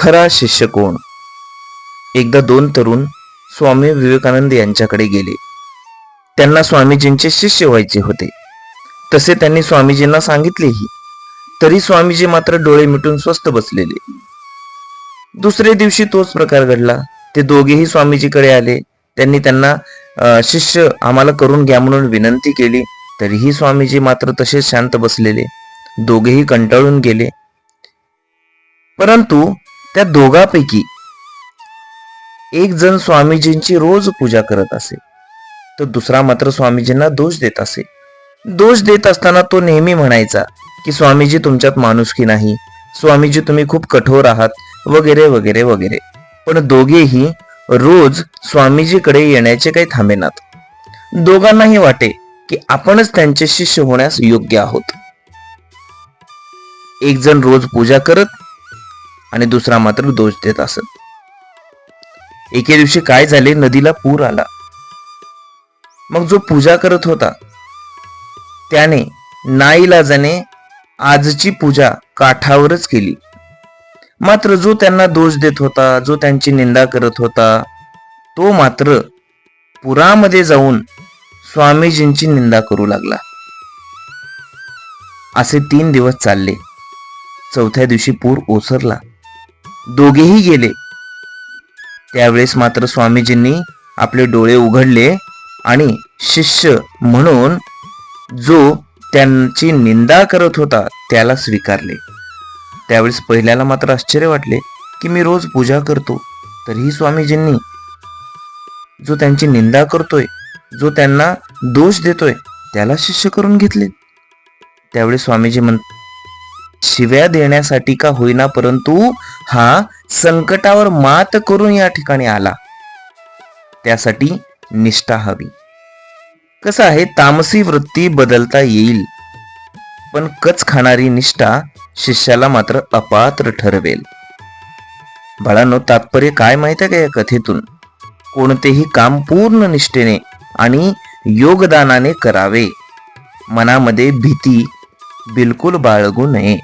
खरा शिष्य कोण? एकदा दोन तरुण स्वामी विवेकानंद यांच्याकडे गेले. त्यांना स्वामीजींचे शिष्य व्हायचे होते. तसे त्यांनी स्वामीजींना सांगितलेही. तरी स्वामीजी मात्र डोळे मिटून स्वस्थ बसलेले. दुसरे दिवशी तोच प्रकार घडला. ते दोघेही स्वामीजीकडे आले. त्यांनी त्यांना शिष्य आम्हाला करून घ्या म्हणून विनंती केली. तरीही स्वामीजी मात्र तसेच शांत बसलेले. दोघेही कंटाळून गेले. परंतु त्या दोघांपैकी एक जण स्वामीजींची रोज पूजा करत असे तर दुसरा मात्र स्वामीजींना दोष देत असे. दोष देत असताना तो नेहमी म्हणायचा की स्वामीजी तुमच्यात माणुसकी नाही? स्वामीजी तुम्ही खूप कठोर आहात वगैरे वगैरे वगैरे. पण दोघेही रोज स्वामीजीकडे येण्याचे काही थांबेनात. दोघांनाही वाटे की आपणच त्यांचे शिष्य होण्यास योग्य आहोत. एक जण रोज पूजा करत आणि दुसरा मात्र दोष देत असत. एके दिवशी काय झाले? नदीला पूर आला. मग जो पूजा करत होता त्याने नाईलाजाने आजची पूजा काठावरच केली. मात्र जो त्यांना दोष देत होता जो त्यांची निंदा करत होता तो मात्र पुरामध्ये जाऊन स्वामीजींची निंदा करू लागला. असे तीन दिवस चालले. चौथ्या दिवशी पूर ओसरला. दोघेही गेले. त्यावेळेस मात्र स्वामीजींनी आपले डोळे उघडले आणि शिष्य म्हणून जो त्यांची निंदा करत होता त्याला स्वीकारले. त्यावेळेस पहिल्याला मात्र आश्चर्य वाटले की मी रोज पूजा करतो तरीही स्वामीजींनी जो त्यांची निंदा करतोय जो त्यांना दोष देतोय त्याला शिष्य करून घेतले. त्यावेळी स्वामीजी म्हण शिव्या देण्यासाठी का होईना परंतु हा संकटावर मात करून या ठिकाणी आला. त्यासाठी निष्ठा हवी. कसं आहे तामसी वृत्ती बदलता येईल पण कच खाणारी निष्ठा शिष्याला मात्र अपात्र ठरवेल. बाळांनो तात्पर्य काय माहीत आहे का या कथेतून? कोणतेही काम पूर्ण निष्ठेने आणि योगदानाने करावे. मनामध्ये भीती बिलकुल बाळगू नये.